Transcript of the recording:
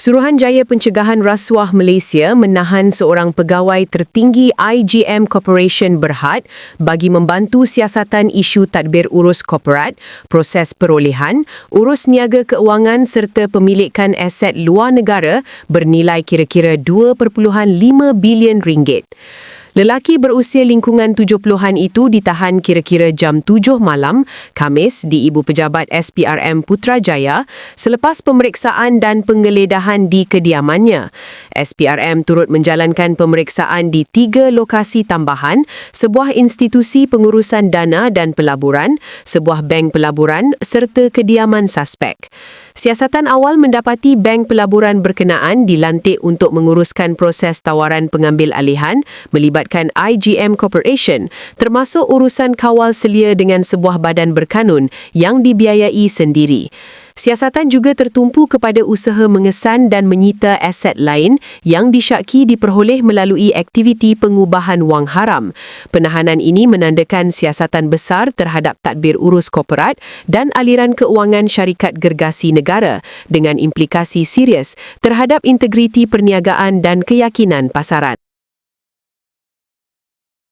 Suruhanjaya Pencegahan Rasuah Malaysia menahan seorang pegawai tertinggi IGM Corporation Berhad bagi membantu siasatan isu tadbir urus korporat, proses perolehan, urus niaga keuangan serta pemilikan aset luar negara bernilai kira-kira 2.5 bilion ringgit. Lelaki berusia lingkungan 70-an itu ditahan kira-kira jam 7 malam, Kamis di Ibu Pejabat SPRM Putrajaya selepas pemeriksaan dan penggeledahan di kediamannya. SPRM turut menjalankan pemeriksaan di tiga lokasi tambahan, sebuah institusi pengurusan dana dan pelaburan, sebuah bank pelaburan serta kediaman suspek. Siasatan awal mendapati bank pelaburan berkenaan dilantik untuk menguruskan proses tawaran pengambil alihan melibatkan IGM Corporation termasuk urusan kawal selia dengan sebuah badan berkanun yang dibiayai sendiri. Siasatan juga tertumpu kepada usaha mengesan dan menyita aset lain yang disyaki diperoleh melalui aktiviti pengubahan wang haram. Penahanan ini menandakan siasatan besar terhadap tadbir urus korporat dan aliran keuangan syarikat gergasi negara dengan implikasi serius terhadap integriti perniagaan dan keyakinan pasaran.